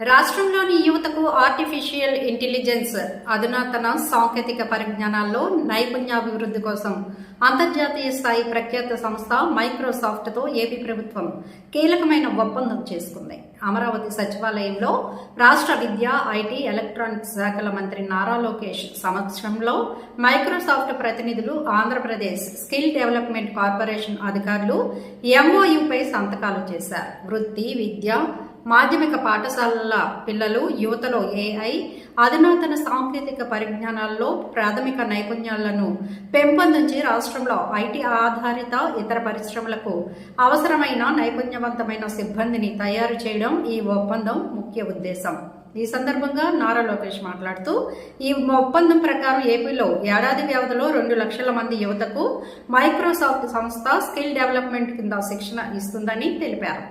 రాష్ట్రంలోని యువతకు artificial intelligence అధునాతన సాంకేతిక పరిజ్ఞానాల్లో నైపుణ్యాభివృద్ధి కోసం అంతర్జాతీయ స్థాయి ప్రఖ్యాత సంస్థ మైక్రోసాఫ్ట్తో ఏపీ ప్రభుత్వం కీలకమైన ఒప్పందం చేసుకుంది. అమరావతి సచివాలయంలో రాష్ట్ర విద్య ఐటీ ఎలక్ట్రానిక్స్ శాఖల మంత్రి నారా లోకేష్ సమక్షంలో మైక్రోసాఫ్ట్ ప్రతినిధులు ఆంధ్రప్రదేశ్ స్కిల్ డెవలప్మెంట్ కార్పొరేషన్ అధికారులు ఎంఓయుపై సంతకాలు చేశారు. వృత్తి విద్య మాధ్యమిక పాఠశాలల పిల్లలు యువతలో ఏఐ అధునాతన సాంకేతిక పరిజ్ఞానాల్లో ప్రాథమిక నైపుణ్యాలను పెంపొందించి రాష్ట్రంలో ఐటీ ఆధారిత ఇతర పరిశ్రమలకు అవసరమైన నైపుణ్యవంతమైన సిబ్బందిని తయారు చేయడం ఈ ఒప్పందం ముఖ్య ఉద్దేశం. ఈ సందర్భంగా నారా లోకేష్ మాట్లాడుతూ ఈ ఒప్పందం ప్రకారం ఏపీలో ఏడాది వ్యవధిలో రెండు లక్షల మంది యువతకు మైక్రోసాఫ్ట్ సంస్థ స్కిల్ డెవలప్మెంట్ కింద శిక్షణ ఇస్తుందని తెలిపారు.